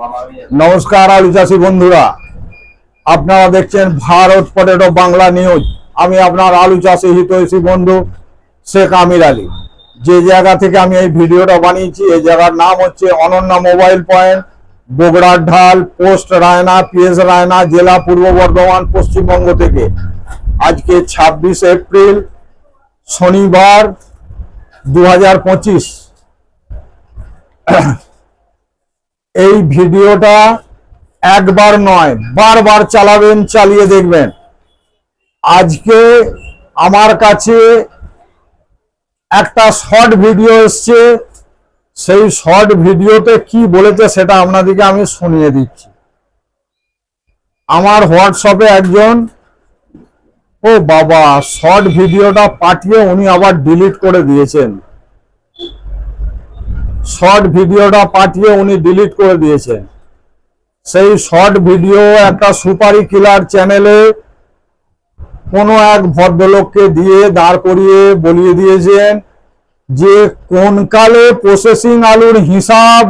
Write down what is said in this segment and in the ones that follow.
নমস্কার আলু চাষি বন্ধুরা। আপনারা দেখছেন ভারত পটেটো বাংলা নিউজ। আমি আপনার আলু চাষি হিতৈষী বন্ধু শেখ আমির আলী। যে জায়গা থেকে আমি এই ভিডিওটা বানিয়েছি, এই জায়গার নাম হচ্ছে অনন্যা মোবাইল পয়েন্ট, বগুড়ার ঢাল, পোস্ট রায়না, পিএস রায়না, জেলা পূর্ব বর্ধমান, পশ্চিমবঙ্গ থেকে। আজকে ছাব্বিশ এপ্রিল, শনিবার দু হাজার পঁচিশ। এই ভিডিওটা একবার নয়, বারবার চালাবেন, চালিয়ে দেখবেন। আজকে আমার কাছে একটা শর্ট ভিডিও এসছে। সেই শর্ট ভিডিওতে কি বলেছে সেটা আপনাদেরকে আমি শুনিয়ে দিচ্ছি। আমার হোয়াটসঅ্যাপে একজন, ও বাবা, শর্ট ভিডিওটা পাঠিয়ে উনি আবার ডিলিট করে দিয়েছেন। শর্ট ভিডিওটা পাঠিয়ে উনি ডিলিট করে দিয়েছেন। সেই শর্ট ভিডিও একটা সুপারি কিলার চ্যানেলে কোনো এক ভদ্রলোককে দিয়ে দাঁড় করিয়ে বলিয়ে দিয়েছেন যে, কোন কালে প্রসেসিং আলুর হিসাব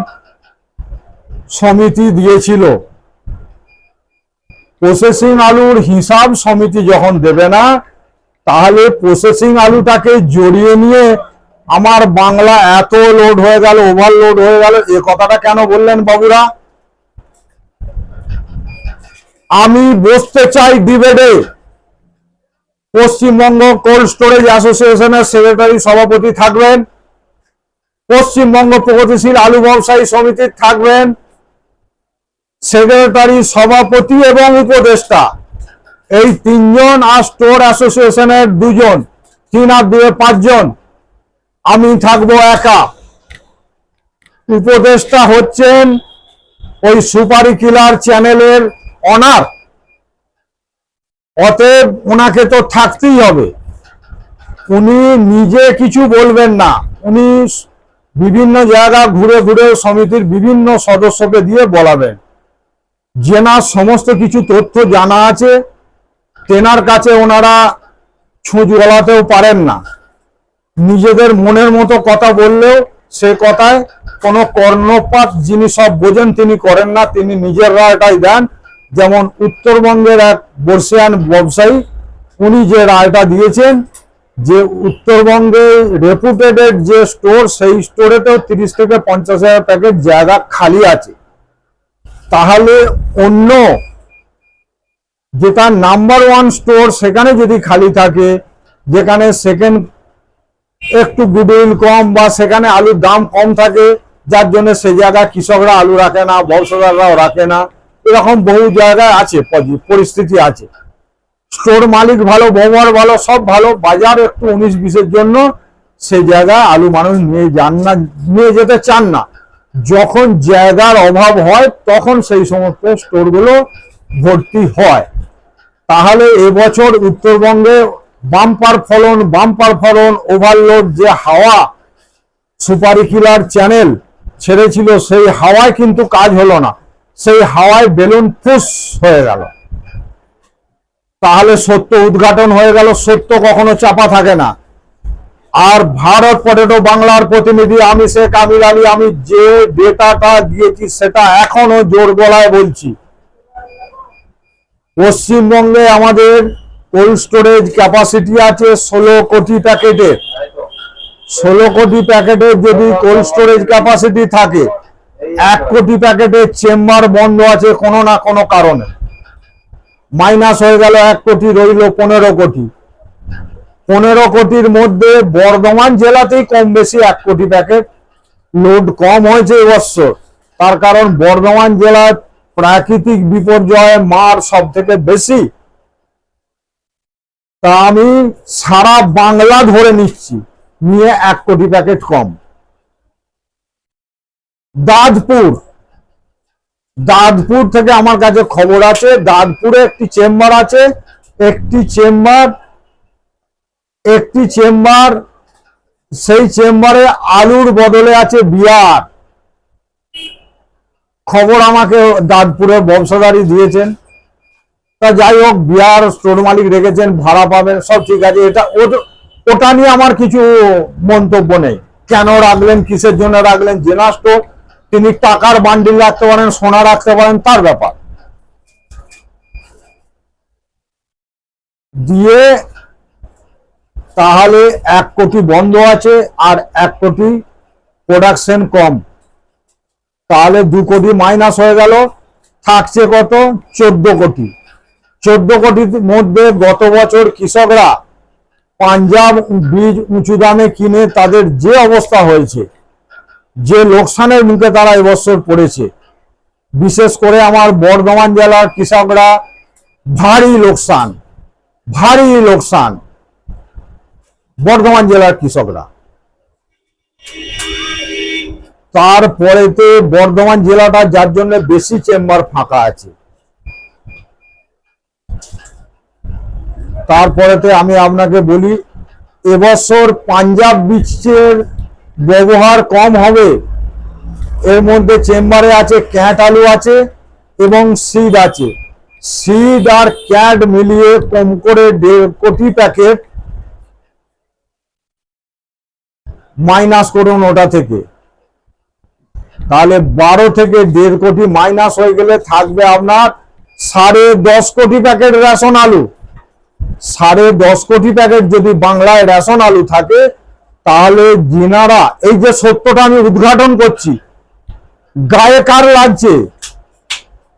সমিতি দিয়েছিল? প্রসেসিং আলুর হিসাব সমিতি যখন দেবে না, তাহলে প্রসেসিং আলুটাকে জড়িয়ে নিয়ে আমার বাংলা এত লোড হয়ে গেল ওভারলোড হয়ে গেল, এ কথাটা কেন বললেন বাবুরা? আমি বসতে চাই ডিবেটে। পশ্চিমবঙ্গ কোল্ড স্টোরেজ অ্যাসোসিয়েশনের সেক্রেটারি সভাপতি থাকবেন, পশ্চিমবঙ্গ প্রগতিশীল আলু ব্যবসায়ী সমিতির থাকবেন, সেক্রেটারি সভাপতি এবং উপদেষ্টা। এই তিনজন আর স্টোর অ্যাসোসিয়েশনের দুজন, তিন আর দুয়ে পাঁচজন। আমি থাকব একা। উপদেষ্টা হচ্ছেন ওই সুপারি কিলার চ্যানেলের অনার। অতএব ওনাকে তো থাকতেই হবে। উনি নিজে কিছু বলবেন না। উনি বিভিন্ন জায়গা ঘুরে ঘুরে সমিতির বিভিন্ন সদস্যকে দিয়ে বলাবেন। জেনার সমস্ত কিছু তথ্য জানা আছে। তেনার কাছে ওনারা ছুঁচ গলাতেও পারেন না। নিজেদের মনের মতো কথা বললেও সে কথায় কোনো কর্ণপাত যিনি সব বোঝেন তিনি করেন না, তিনি নিজের রায়টাই দেন। যেমন উত্তরবঙ্গের এক বর্ষিয়ান ব্যবসায়ী, উনি যে রায়টা দিয়েছেন যে উত্তরবঙ্গে রেপুটেডেড যে স্টোর সেই স্টোরেতেও তিরিশ থেকে পঞ্চাশ হাজার প্যাকেট জায়গা খালি আছে। তাহলে অন্য যেটা নাম্বার ওয়ান স্টোর সেখানে যদি খালি থাকে, যেখানে সেকেন্ড একটু গুডউইল কম বা সেখানে আলুর দাম কম থাকে, যার জন্য সে জায়গায় কৃষকরা আলু রাখে না, ব্যবসাদাররাও রাখে না। এরকম বহু জায়গায় আছে পরিস্থিতি আছে। স্টোর মালিক ভালো, ব্যবহার ভালো, সব ভালো, বাজার একটু উনিশ বিশের জন্য সে জায়গায় আলু মানুষ নিয়ে যান না, নিয়ে যেতে চান না। যখন জায়গার অভাব হয়, তখন সেই সমস্ত স্টোরগুলো ভর্তি হয়। তাহলে এবছর উত্তরবঙ্গে বাম্পার ফলন বাম্পার ফলন ওভারলোড যে হাওয়া সুপারি কিলার চ্যানেল ছেড়েছিল, সেই হাওয়ায় কিন্তু কাজ হলো না। সেই হাওয়ায় বেলুন ফুস হয়ে গেল। তাহলে সত্য উদ্ঘাটন হয়ে গেল, সত্য কখনো চাপা থাকে না। আর ভারত পটেটো বাংলার প্রতিনিধি আমি শেখ আমির আলী, আমি যে ডেটাটা দিয়েছি, সেটা এখনও জোর গলায় বলছি। পশ্চিমবঙ্গে আমাদের কোল্ড স্টোরেজ ক্যাপাসিটি আছে ষোলো কোটি প্যাকেটের ষোলো কোটি প্যাকেটের যদি কোল্ড স্টোরেজ ক্যাপাসিটি থাকে, এক কোটি প্যাকেটের চেম্বার বন্ধ আছে কোনো না কোনো কারণে। মাইনাস হয়ে গেল এক কোটি, রইল পনেরো কোটি। পনেরো কোটির মধ্যে বর্ধমান জেলাতেই কম বেশি এক কোটি প্যাকেট। লোড কম হয়েছে এবছর তার কারণ বর্ধমান জেলার প্রাকৃতিক বিপর্যয় মার সব থেকে বেশি। তা আমি সারা বাংলা ধরে নিচ্ছি, নিয়ে এক কোটি প্যাকেট কম। দাদপুর দাদপুর থেকে আমার কাছে খবর আছে দাদপুরে একটি চেম্বার আছে, একটি চেম্বার একটি চেম্বার, সেই চেম্বারে আলুর বদলে আছে বিয়ার। খবর আমাকে দাদপুরের ব্যবসাদারি দিয়েছেন। তা যাই হোক, বিহার স্টোর মালিক রেখেছেন, ভাড়া পাবেন, সব ঠিক আছে। এটা ওটা নিয়ে আমার কিছু মন্তব্য নেই। কেন রাখলেন, কিসের জন্য রাখলেন জেনা স্টোর, তিনি টাকার বান্ডিল রাখতে পারেন, সোনা রাখতে পারেন, তার ব্যাপার। দিয়ে তাহলে এক কোটি বন্ধ আছে আর এক কোটি প্রোডাকশন কম। তাহলে দু কোটি মাইনাস হয়ে গেল, থাকছে কত? চোদ্দ কোটি। চোদ্দ কোটির মধ্যে গত বছর কৃষকরা পাঞ্জাব বীজ উঁচু দামে কিনে তাদের যে অবস্থা হয়েছে, যে লোকসানের মুখে তারা এবছর পড়েছে। বিশেষ করে আমার বর্ধমান জেলার কৃষকরা ভারী লোকসান ভারী লোকসান বর্ধমান জেলার কৃষকরা। তারপরেতে বর্ধমান জেলাটা যার জন্য বেশি চেম্বার ফাঁকা আছে। তারপরেতে আমি আপনাকে বলি, এবছর পাঞ্জাব বীজের ব্যবহার কম হবে। এর মধ্যে চেম্বারে আছে ক্যাট আলু আছে এবং সিড আছে। সিড আর ক্যাট মিলিয়ে কম করে দেড় কোটি প্যাকেট মাইনাস করুন ওটা থেকে। তাহলে বারো থেকে দেড় কোটি মাইনাস হয়ে গেলে থাকবে আপনার সাড়ে দশ কোটি প্যাকেট রেশন আলু। সাড়ে দশ কোটি প্যাকেট যদি বাংলায় রেশন আলু থাকে, তাহলে যিনারা, এই যে সত্যটা আমি উদ্ঘাটন করছি, গায়ে কার লাগছে?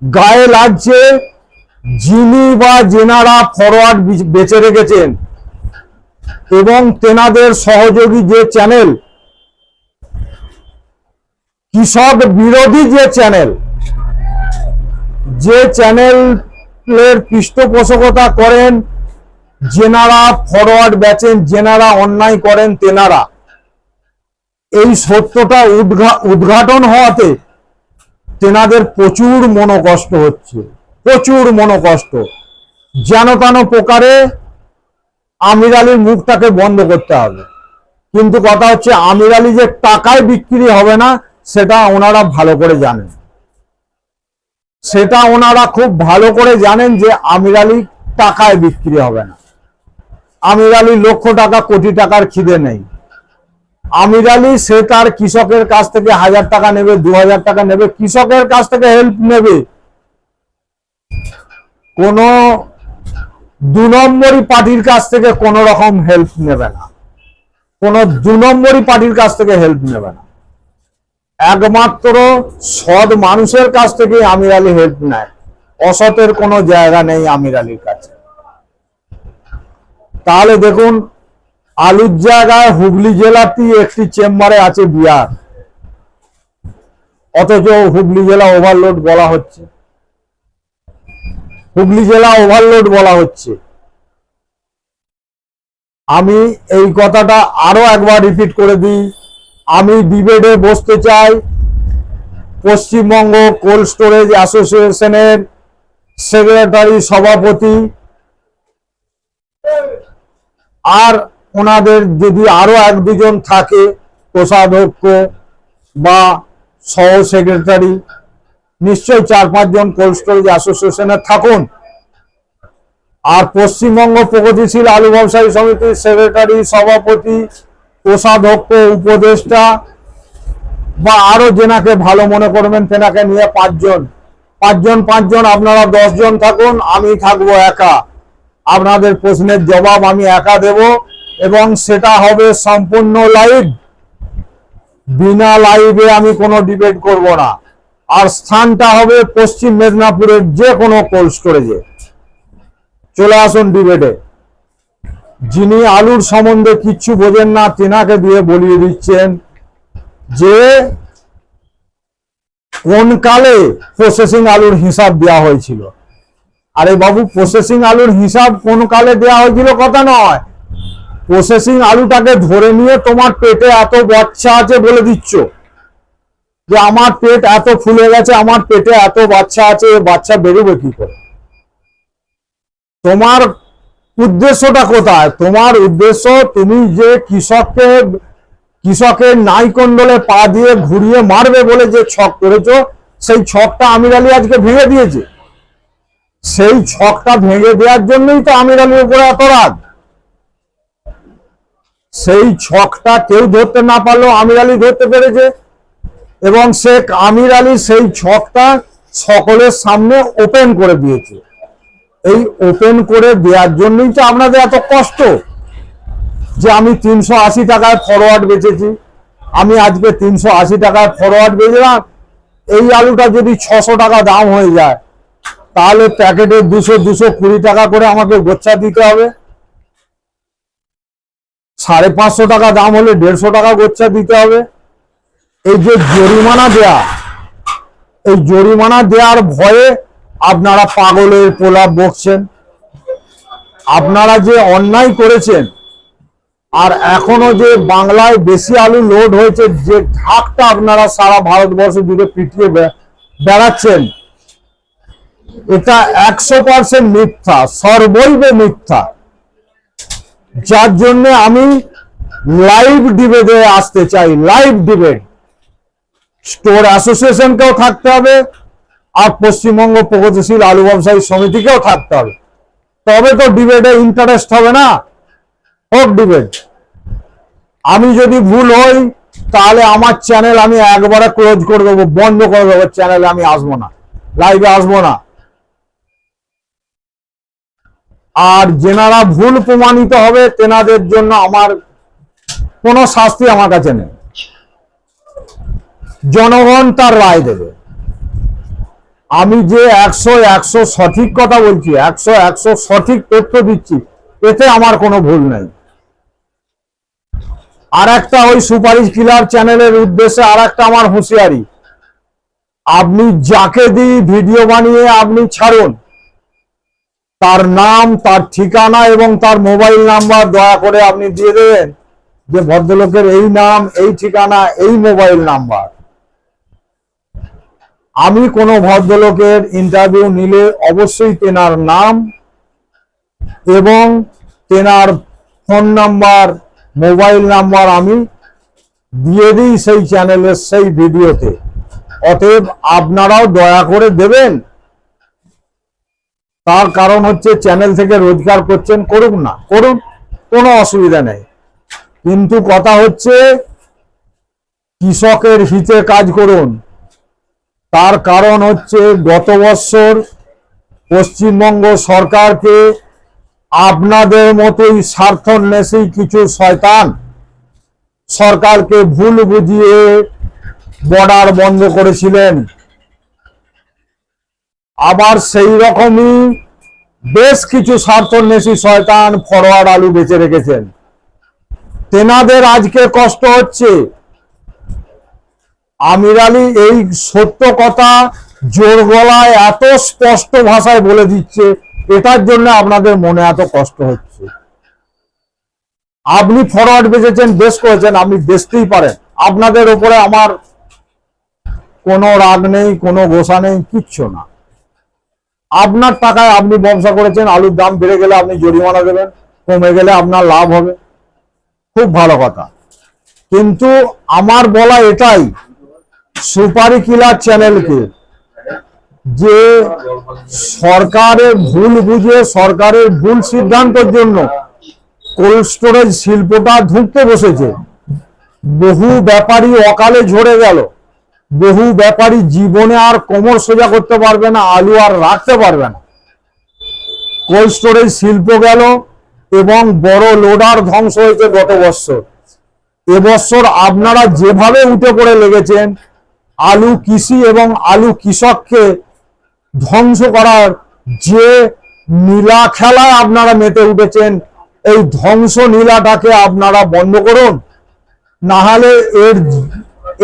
গায়ে লাগছে যিনি বা যেনারা ফরওয়ার্ড বেঁচে রেখেছেন এবং তেনাদের সহযোগী যে চ্যানেল কৃষক বিরোধী যে চ্যানেল যে চ্যানেলের পৃষ্ঠপোষকতা করেন যেনারা ফরওয়ার্ড বেচেন, যেনারা অন্যায় করেন, তেনারা। এই সত্যটা উদ্ঘা- উদ্ঘাটন হওয়াতে তেনাদের প্রচুর মনোকষ্ট হচ্ছে, প্রচুর মনোকষ্ট। যেন তেন প্রকারে আমির আলীর মুখটাকে বন্ধ করতে হবে। কিন্তু কথা হচ্ছে, আমির আলী যে টাকায় বিক্রি হবে না, সেটা ওনারা ভালো করে জানেন। সেটা ওনারা খুব ভালো করে জানেন যে আমির আলী টাকায় বিক্রি হবে না। আমির আলী লক্ষ টাকা, কোটি টাকার খিদে নেই। আমির আলী, সে তার কৃষকের কাছ থেকে হাজার টাকা নেবে, দু হাজার টাকা নেবে, কৃষকের কাছ থেকে হেল্প নেবে। কোন দু নম্বরই পার্টির কাছ থেকে কোন রকম হেল্প নেবে না। কোন দু নম্বরই পার্টির কাছ থেকে হেল্প নেবে না। একমাত্র সৎ মানুষের কাছ থেকে আমির আলী হেল্প নেয়। অসতের কোনো জায়গা নেই আমির আলীর কাছে। তাহলে দেখুন আলুর জায়গায় হুগলি জেলাতেই একটি চেম্বারে আছে বিহার। অথচ হুগলি জেলা ওভারলোড বলা হচ্ছে। হুগলি জেলা ওভারলোড বলা হচ্ছে। আমি এই কথাটা আরও একবার রিপিট করে দিই। আমি ডিবেটে বসতে চাই। পশ্চিমবঙ্গ কোল্ড স্টোরেজ অ্যাসোসিয়েশনের সেক্রেটারি সভাপতি আর ওনাদের যদি আরও এক দুজন থাকে কোষাধ্যক্ষ বা সহ সেক্রেটারি, নিশ্চয়ই চার পাঁচজন কোল্ড স্টোরেজ অ্যাসোসিয়েশনে থাকুন। আর পশ্চিমবঙ্গ প্রগতিশীল আলু ব্যবসায়ী সমিতির সেক্রেটারি, সভাপতি কোষাধ্যক্ষ উপদেষ্টা বা আরও যেনাকে ভালো মনে করবেন তেনাকে নিয়ে পাঁচজন। পাঁচজন পাঁচজন, আপনারা দশজন থাকুন, আমি থাকব একা। আপনাদের প্রশ্নের জবাব আমি একা দেব এবং সেটা হবে সম্পূর্ণ লাইভ বিনা লাইভে আমি কোনো ডিবেট করব না। আর স্থানটা হবে পশ্চিম মেদিনীপুরের যে কোনো কোল্ড স্টোরেজে চলে আসুন ডিবেটে যিনি আলুর সম্বন্ধে কিচ্ছু বোঝেন না, তেনাকে দিয়ে বলিয়ে দিচ্ছেন যে কোন কালে প্রসেসিং আলুর হিসাব দেওয়া হয়েছিল। আরে বাবু প্রসেসিং আলুর হিসাব কোন কালে দেওয়া হয়েছিল কথা নয়। প্রসেসিং আলুটাকে ধরে নিয়ে তোমার পেটে এত বাচ্চা আছে বলে দিচ্ছ। যে আমার পেট এত ফুলে গেছে, আমার পেটে এত বাচ্চা আছে বাচ্চা বেরোবে কি করে? তোমার উদ্দেশ্যটা কোথায়? তোমার উদ্দেশ্য তুমি যে কৃষককে, কৃষকের নাইকন্ডলে পা দিয়ে ঘুরিয়ে মারবে বলে যে ছক করেছ, সেই ছকটা আমির আলী আজকে ভেঙে দিয়েছে। সেই ছকটা ভেঙে দেওয়ার জন্যই তো আমির আলীর উপরে এত রাগ সেই ছকটা কেউ ধরতে না পারলেও আমির আলী ধরতে পেরেছে এবং শেখ আমির আলী সেই ছকটা সকলের সামনে ওপেন করে দিয়েছে। এই ওপেন করে দেওয়ার জন্যই তো আপনাদের এত কষ্ট যে আমি তিনশো আশি টাকায় ফরওয়ার্ড বেচেছি। আমি আজকে তিনশো আশি টাকায় ফরওয়ার্ড বেচলাম। এই আলুটা যদি ছশো টাকা দাম হয়ে যায় তাহলে প্যাকেটে দুশো দুশো কুড়ি টাকা করে আমাকে গোচ্ছা দিতে হবে। সাড়ে পাঁচশো টাকা দাম হলে দেড়শো টাকা গোচ্ছা দিতে হবে। এই যে জরিমানা দেয়া, এই জরিমানা দেওয়ার ভয়ে আপনারা পাগলের পোলা বকছেন। আপনারা যে অন্যায় করেছেন, আর এখনও যে বাংলায় বেশি আলু লোড হয়েছে, যে ঢাকটা আপনারা সারা ভারতবর্ষ জুড়ে পিটিয়ে বেড়াচ্ছেন এটা একশো পার্সেন্ট মিথ্যা, সর্বৈব মিথ্যা। যার জন্য আমি লাইভ ডিবেটে আসতে চাই লাইভ ডিবেট স্টোর অ্যাসোসিয়েশনকেও থাকতে হবে, আর পশ্চিমবঙ্গ প্রগতিশীল আলু ব্যবসায়ী সমিতিকেও থাকতে হবে। তবে তো ডিবেটে ইন্টারেস্ট হবে না, হোক ডিবেট আমি যদি ভুল হই, তাহলে আমার চ্যানেল আমি একবারে ক্লোজ করে দেবো, বন্ধ করে দেবো চ্যানেলে আমি আসব না লাইভে আসব না। আর যেনারা ভুল প্রমাণিত হবে, তেনাদের জন্য আমার কোনো শাস্তি আমার কাছে নেই। জনগণ তার রায় দেবে। আমি যে একশো একশো সঠিক কথা বলছি, একশো একশো সঠিক তথ্য দিচ্ছি, এতে আমার কোনো ভুল নেই। আর একটা ওই সুপারিশ কিলার চ্যানেলের উদ্দেশ্যে আর একটা আমার হুঁশিয়ারি। আপনি যাকে দিই ভিডিও বানিয়ে আপনি ছাড়ুন। তার নাম, তার ঠিকানা এবং তার মোবাইল নাম্বার দয়া করে আপনি দিয়ে দেবেন যে ভদ্রলোকের এই নাম, এই ঠিকানা, এই মোবাইল নাম্বার। আমি কোনো ভদ্রলোকের ইন্টারভিউ নিলে অবশ্যই তেনার নাম এবং তেনার ফোন নাম্বার মোবাইল নাম্বার আমি দিয়ে দিই সেই চ্যানেলের সেই ভিডিওতে অতএব আপনারাও দয়া করে দেবেন তার কারণ হচ্ছে চ্যানেল থেকে রোজগার করছেন করুন না, করুন, কোনো অসুবিধা নেই। কিন্তু কথা হচ্ছে, কৃষকের হিতে কাজ করুন। তার কারণ হচ্ছে গত বছর পশ্চিমবঙ্গ সরকারকে আপনাদের মতোই স্বার্থন্বেষী কিছু শয়তান সরকারকে ভুল বুঝিয়ে বর্ডার বন্ধ করেছিলেন। আবার সেই রকমই বেশ কিছু স্বার্থন্বেষী শয়তান ফরওয়ার্ড আলু বেঁচে রেখেছেন। তেনাদের আজকে কষ্ট হচ্ছে। আমির আলী এই সত্য কথা জোর গলায় এত স্পষ্ট ভাষায় বলে দিচ্ছে, এটার জন্য আপনাদের মনে এত কষ্ট হচ্ছে। আপনি ফরওয়ার্ড বেঁচেছেন, বেশ করেছেন, আপনি বেচতেই পারেন। আপনাদের উপরে আমার কোনো রাগ নেই, কোনো গোসা নেই, কিচ্ছু না। আপনার টাকায় আপনি ব্যবসা করেছেন, আলুর দাম বেড়ে গেলে আপনি জরিমানা দেবেন, কমে গেলে আপনার লাভ হবে। খুব ভালো কথা। কিন্তু আমার বলা এটাই, সুপারি কিলার চ্যানেলকে, যে সরকারের ভুল বুঝে, সরকারের ভুল সিদ্ধান্তের জন্য কোল্ড স্টোরেজ শিল্পটা ধুঁকতে বসেছে। বহু ব্যাপারী অকালে ঝরে গেল। বহু ব্যাপারী জীবনে আর কোমর সোজা করতে পারবে না, আলু আর রাখতে পারবে না। কোল্ড স্টোরেজ শিল্প গেল এবং বড় লোডার ধ্বংস হয়েছে গত বছর। এবছর আপনারা যেভাবে উঠে পড়ে লেগেছেন, আলু কৃষি এবং আলু কৃষককে ধ্বংস করার যে নীলা খেলায় আপনারা মেতে উঠেছেন, এই ধ্বংস নীলাটাকে আপনারা বন্ধ করুন। নাহলে এর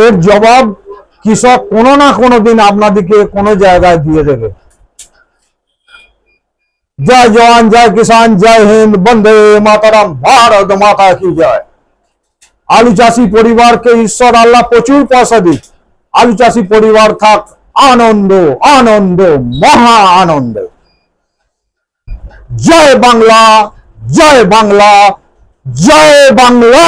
এর জবাব কৃষক কোনো না কোনো দিন আপনাদেরকে কোনো জায়গায় দিয়ে দেবে। জয় জওয়ান, জয় কিষান জয় হিন্দ, বন্দে মাতারাম, ভারত মাতা কি জয়। আলু চাষি পরিবারকে ঈশ্বর আল্লাহ প্রচুর পয়সা দিক। আলু চাষি পরিবার থাক, আনন্দ আনন্দ, মহা আনন্দ। জয় বাংলা জয় বাংলা জয় বাংলা।